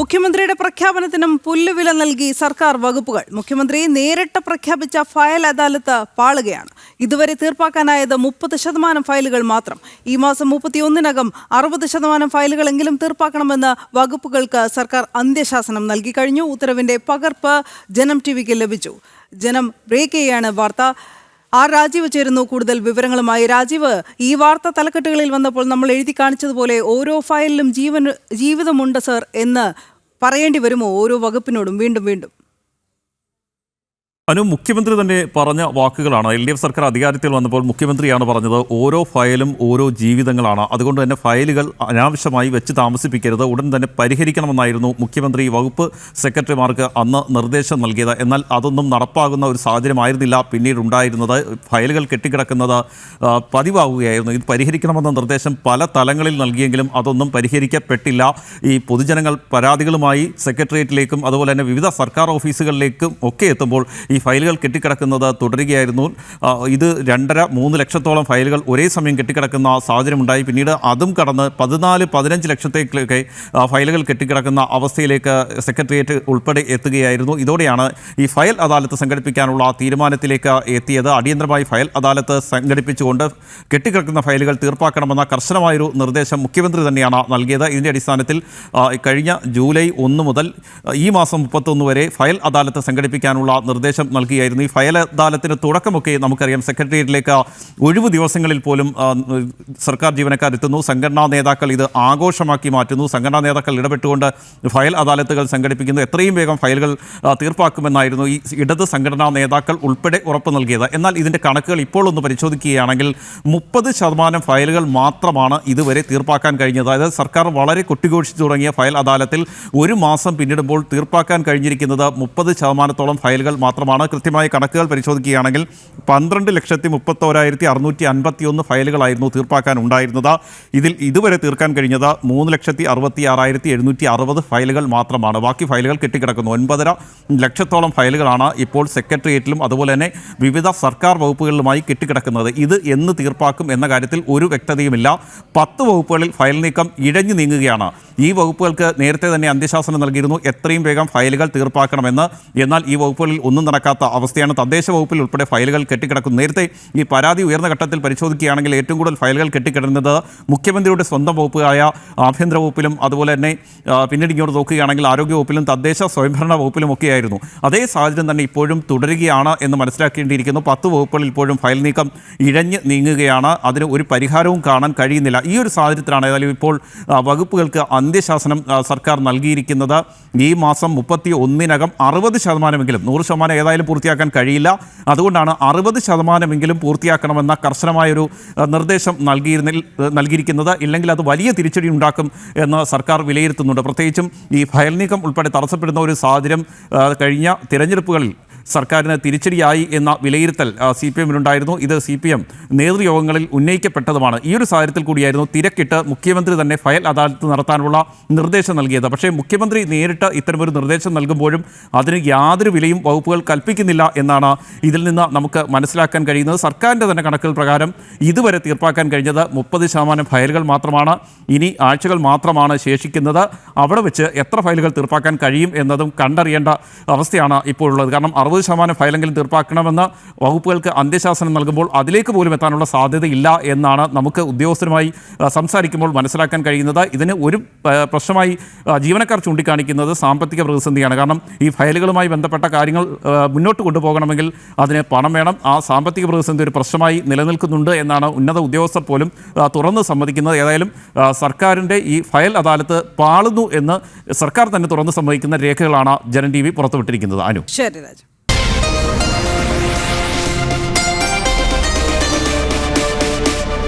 മുഖ്യമന്ത്രിയുടെ പ്രഖ്യാപനത്തിനും പുല്ലുവില നൽകി സർക്കാർ വകുപ്പുകൾ. മുഖ്യമന്ത്രി നേരിട്ട് പ്രഖ്യാപിച്ച ഫയൽ അദാലത്ത് പാളുകയാണ്. ഇതുവരെ തീർപ്പാക്കാനായത് മുപ്പത് ശതമാനം ഫയലുകൾ മാത്രം. ഈ മാസം മുപ്പത്തിയൊന്നിനകം അറുപത് ശതമാനം ഫയലുകളെങ്കിലും തീർപ്പാക്കണമെന്ന് വകുപ്പുകൾക്ക് സർക്കാർ അന്ത്യശാസനം നൽകി കഴിഞ്ഞു. ഉത്തരവിന്റെ പകർപ്പ് ജനം ടി ലഭിച്ചു. ജനം ബ്രേക്ക് ചെയ്യാണ് വാർത്ത. ആർ രാജീവ് ചേരുന്നു കൂടുതൽ വിവരങ്ങളുമായി. രാജീവ് ഈ വാർത്ത തലക്കെട്ടുകളിൽ വന്നപ്പോൾ നമ്മൾ എഴുതി കാണിച്ചതുപോലെ ഓരോ ഫയലിലും ജീവൻ ജീവിതമുണ്ട് സർ എന്ന് പറയേണ്ടി വരുമോ? ഓരോ വകുപ്പിനോടും വീണ്ടും വീണ്ടും. അനു മുഖ്യമന്ത്രി തന്നെ പറഞ്ഞ വാക്കുകളാണ്. എൽ ഡി എഫ് സർക്കാർ അധികാരത്തിൽ വന്നപ്പോൾ മുഖ്യമന്ത്രിയാണ് പറഞ്ഞത് ഓരോ ഫയലും ഓരോ ജീവിതങ്ങളാണ്. അതുകൊണ്ട് തന്നെ ഫയലുകൾ അനാവശ്യമായി വെച്ച് താമസിപ്പിക്കരുത്. ഉടൻ തന്നെ പരിഹരിക്കണമെന്നായിരുന്നു മുഖ്യമന്ത്രി വകുപ്പ് സെക്രട്ടറിമാർക്ക് അന്ന് നിർദ്ദേശം നൽകിയത്. എന്നാൽ അതൊന്നും നടപ്പാകുന്ന ഒരു സാഹചര്യമായിരുന്നില്ല. പിന്നീട് ഉണ്ടായിരുന്നത് ഫയലുകൾ കെട്ടിക്കിടക്കുന്നത് പതിവാകുകയായിരുന്നു. ഇത് പരിഹരിക്കണമെന്ന നിർദ്ദേശം പല തലങ്ങളിൽ നൽകിയെങ്കിലും അതൊന്നും പരിഹരിക്കപ്പെട്ടില്ല. ഈ പൊതുജനങ്ങൾ പരാതികളുമായി സെക്രട്ടേറിയറ്റിലേക്കും അതുപോലെ തന്നെ വിവിധ സർക്കാർ ഓഫീസുകളിലേക്കും ഒക്കെ എത്തുമ്പോൾ ഈ ഫയലുകൾ കെട്ടിക്കിടക്കുന്നത് തുടരുകയായിരുന്നു. ഇത് രണ്ടര മൂന്ന് ലക്ഷത്തോളം ഫയലുകൾ ഒരേ സമയം കെട്ടിക്കിടക്കുന്ന സാഹചര്യമുണ്ടായി. പിന്നീട് അതും കടന്ന് പതിനാല് പതിനഞ്ച് ലക്ഷത്തേക്കൊക്കെ ഫയലുകൾ കെട്ടിക്കിടക്കുന്ന അവസ്ഥയിലേക്ക് സെക്രട്ടേറിയറ്റ് ഉൾപ്പെടെ എത്തുകയായിരുന്നു. ഇതോടെയാണ് ഈ ഫയൽ അദാലത്ത് സംഘടിപ്പിക്കാനുള്ള തീരുമാനത്തിലേക്ക് എത്തിയത്. അടിയന്തരമായി ഫയൽ അദാലത്ത് സംഘടിപ്പിച്ചുകൊണ്ട് കെട്ടിക്കിടക്കുന്ന ഫയലുകൾ തീർപ്പാക്കണമെന്ന കർശനമായൊരു നിർദ്ദേശം മുഖ്യമന്ത്രി തന്നെയാണ് നൽകിയത്. ഇതിന്റെ അടിസ്ഥാനത്തിൽ കഴിഞ്ഞ ജൂലൈ ഒന്ന് മുതൽ ഈ മാസം മുപ്പത്തൊന്ന് വരെ ഫയൽ അദാലത്ത് സംഘടിപ്പിക്കാനുള്ള നിർദ്ദേശം നൽകിയായിരുന്നു. ഈ ഫയൽ അദാലത്തിന് തുടക്കമൊക്കെ നമുക്കറിയാം. സെക്രട്ടേറിയറ്റിലേക്ക് ഒഴിവു ദിവസങ്ങളിൽ പോലും സർക്കാർ ജീവനക്കാർ എത്തുന്നു സംഘടനാ നേതാക്കൾ ഇത് ആഘോഷമാക്കി മാറ്റുന്നു. സംഘടനാ നേതാക്കൾ ഇടപെട്ടുകൊണ്ട് ഫയൽ അദാലത്തുകൾ സംഘടിപ്പിക്കുന്നു. എത്രയും വേഗം ഫയലുകൾ തീർപ്പാക്കുമെന്നായിരുന്നു ഈ ഇടത് സംഘടനാ നേതാക്കൾ ഉൾപ്പെടെ ഉറപ്പ് നൽകിയത്. എന്നാൽ ഇതിന്റെ കണക്കുകൾ ഇപ്പോൾ ഒന്ന് പരിശോധിക്കുകയാണെങ്കിൽ മുപ്പത് ശതമാനം ഫയലുകൾ മാത്രമാണ് ഇതുവരെ തീർപ്പാക്കാൻ കഴിഞ്ഞത്. അതായത് സർക്കാർ വളരെ കൊട്ടിഘോഷിച്ചു തുടങ്ങിയ ഫയൽ അദാലത്തിൽ ഒരു മാസം പിന്നിടുമ്പോൾ തീർപ്പാക്കാൻ കഴിഞ്ഞിരിക്കുന്നത് മുപ്പത് ശതമാനത്തോളം ഫയലുകൾ മാത്രമാണ് കൃത്യമായ കണക്കുകൾ പരിശോധിക്കുകയാണെങ്കിൽ പന്ത്രണ്ട് ലക്ഷത്തി മുപ്പത്തോരായിരത്തി അറുന്നൂറ്റി അൻപത്തി ഒന്ന് ഫയലുകളായിരുന്നു തീർപ്പാക്കാൻ ഉണ്ടായിരുന്നത് ഇതിൽ ഇതുവരെ തീർക്കാൻ കഴിഞ്ഞത് മൂന്ന് ലക്ഷത്തി അറുപത്തി ആറായിരത്തി എഴുന്നൂറ്റി അറുപത് ഫയലുകൾ മാത്രമാണ്. ബാക്കി ഫയലുകൾ കെട്ടിക്കിടക്കുന്നു. ഒൻപതര ലക്ഷത്തോളം ഫയലുകളാണ് ഇപ്പോൾ സെക്രട്ടേറിയറ്റിലും അതുപോലെ തന്നെ വിവിധ സർക്കാർ വകുപ്പുകളിലുമായി കെട്ടിക്കിടക്കുന്നത്. ഇത് എന്ന് തീർപ്പാക്കും എന്ന കാര്യത്തിൽ ഒരു വ്യക്തതയുമില്ല. പത്ത് വകുപ്പുകളിൽ ഫയൽ നീക്കം ഇഴഞ്ഞു നീങ്ങുകയാണ്. ഈ വകുപ്പുകൾക്ക് നേരത്തെ തന്നെ അന്ത്യശാസനം നൽകിയിരുന്നു. എത്രയും വേഗം ഫയലുകൾ തീർപ്പാക്കണമെന്ന്. എന്നാൽ ഈ വകുപ്പുകളിൽ ഒന്നും നടക്കാത്ത അവസ്ഥയാണ് തദ്ദേശ വകുപ്പിൽ ഉൾപ്പെടെ ഫയലുകൾ കെട്ടിക്കിടക്കുന്നു നേരത്തെ ഈ പരാതി ഉയർന്ന ഘട്ടത്തിൽ പരിശോധിക്കുകയാണെങ്കിൽ ഏറ്റവും കൂടുതൽ ഫയലുകൾ കെട്ടിക്കിടന്നത് മുഖ്യമന്ത്രിയുടെ സ്വന്തം വകുപ്പായ ആഭ്യന്തര വകുപ്പിലും അതുപോലെ തന്നെ പിന്നീട് ഇങ്ങോട്ട് നോക്കുകയാണെങ്കിൽ ആരോഗ്യ വകുപ്പിലും തദ്ദേശ സ്വയംഭരണ വകുപ്പിലും ഒക്കെയായിരുന്നു. അതേ സാഹചര്യം തന്നെ ഇപ്പോഴും തുടരുകയാണ് എന്ന് മനസ്സിലാക്കേണ്ടിയിരിക്കുന്നു. പത്ത് വകുപ്പുകളിൽ ഇപ്പോഴും ഫയൽ നീക്കം ഇഴഞ്ഞ് നീങ്ങുകയാണ്. അതിന് ഒരു പരിഹാരവും കാണാൻ കഴിയുന്നില്ല. ഈ ഒരു സാഹചര്യത്തിലാണ് ഏതായാലും ഇപ്പോൾ വകുപ്പുകൾക്ക് അന്ത്യശാസനം സർക്കാർ നൽകിയിരിക്കുന്നത്. ഈ മാസം മുപ്പത്തി ഒന്നിനകം അറുപത് ശതമാനമെങ്കിലും നൂറ് ശതമാനം ഏതായാലും പൂർത്തിയാക്കാൻ കഴിയില്ല. അതുകൊണ്ടാണ് അറുപത് ശതമാനമെങ്കിലും പൂർത്തിയാക്കണമെന്ന കർശനമായൊരു നിർദ്ദേശം നൽകിയിരുന്നിൽ നൽകിയിരിക്കുന്നത്. ഇല്ലെങ്കിൽ അത് വലിയ തിരിച്ചടി ഉണ്ടാക്കും എന്ന് സർക്കാർ വിലയിരുത്തുന്നുണ്ട്. പ്രത്യേകിച്ചും ഈ ഫയൽ നീക്കം ഉൾപ്പെടെ തടസ്സപ്പെടുന്ന ഒരു സാഹചര്യം കഴിഞ്ഞ തിരഞ്ഞെടുപ്പുകളിൽ സർക്കാരിന് തിരിച്ചടിയായി എന്ന വിലയിരുത്തൽ സി പി എമ്മിനുണ്ടായിരുന്നു ഇത് സി പി എം നേതൃയോഗങ്ങളിൽ ഉന്നയിക്കപ്പെട്ടതുമാണ്. ഈ ഒരു സാഹചര്യത്തിൽ കൂടിയായിരുന്നു തിരക്കിട്ട് മുഖ്യമന്ത്രി തന്നെ ഫയൽ അദാലത്ത് നടത്താനുള്ള നിർദ്ദേശം നൽകിയത്. പക്ഷേ മുഖ്യമന്ത്രി നേരിട്ട് ഇത്തരമൊരു നിർദ്ദേശം നൽകുമ്പോഴും അതിന് യാതൊരു വിലയും വകുപ്പുകൾ കൽപ്പിക്കുന്നില്ല എന്നാണ് ഇതിൽ നിന്ന് നമുക്ക് മനസ്സിലാക്കാൻ കഴിയുന്നത്. സർക്കാരിന്റെ തന്നെ കണക്കുകൾ പ്രകാരം ഇതുവരെ തീർപ്പാക്കാൻ കഴിഞ്ഞത് മുപ്പത് ശതമാനം ഫയലുകൾ മാത്രമാണ്. ഇനി ആഴ്ചകൾ മാത്രമാണ് ശേഷിക്കുന്നത്. അവിടെ വെച്ച് എത്ര ഫയലുകൾ തീർപ്പാക്കാൻ കഴിയും എന്നതും കണ്ടറിയേണ്ട അവസ്ഥയാണ് ഇപ്പോഴുള്ളത് കാരണം അറുപത് ശതമാനം ഫയലെങ്കിലും തീർപ്പാക്കണമെന്ന് വകുപ്പുകൾക്ക് അന്ത്യശാസനം നൽകുമ്പോൾ അതിലേക്ക് പോലും എത്താനുള്ള സാധ്യതയില്ല എന്നാണ് നമുക്ക് ഉദ്യോഗസ്ഥരുമായി സംസാരിക്കുമ്പോൾ മനസ്സിലാക്കാൻ കഴിയുന്നത്. ഇതിന് ഒരു പ്രശ്നമായി ജീവനക്കാർ ചൂണ്ടിക്കാണിക്കുന്നത് സാമ്പത്തിക പ്രതിസന്ധിയാണ്. കാരണം ഈ ഫയലുകളുമായി ബന്ധപ്പെട്ട കാര്യങ്ങൾ മുന്നോട്ട് കൊണ്ടുപോകണമെങ്കിൽ അതിന് പണം വേണം. ആ സാമ്പത്തിക പ്രതിസന്ധി ഒരു പ്രശ്നമായി നിലനിൽക്കുന്നുണ്ട് എന്നാണ് ഉന്നത ഉദ്യോഗസ്ഥർ പോലും തുറന്ന് സമ്മതിക്കുന്നത്. ഏതായാലും സർക്കാരിന്റെ ഈ ഫയൽ അദാലത്ത് പാളുന്നു എന്ന് സർക്കാർ തന്നെ തുറന്ന് സമ്മതിക്കുന്ന രേഖകളാണ് ജനൻ ടി വി പുറത്തുവിട്ടിരിക്കുന്നത്. അനു. ശരി രാജു.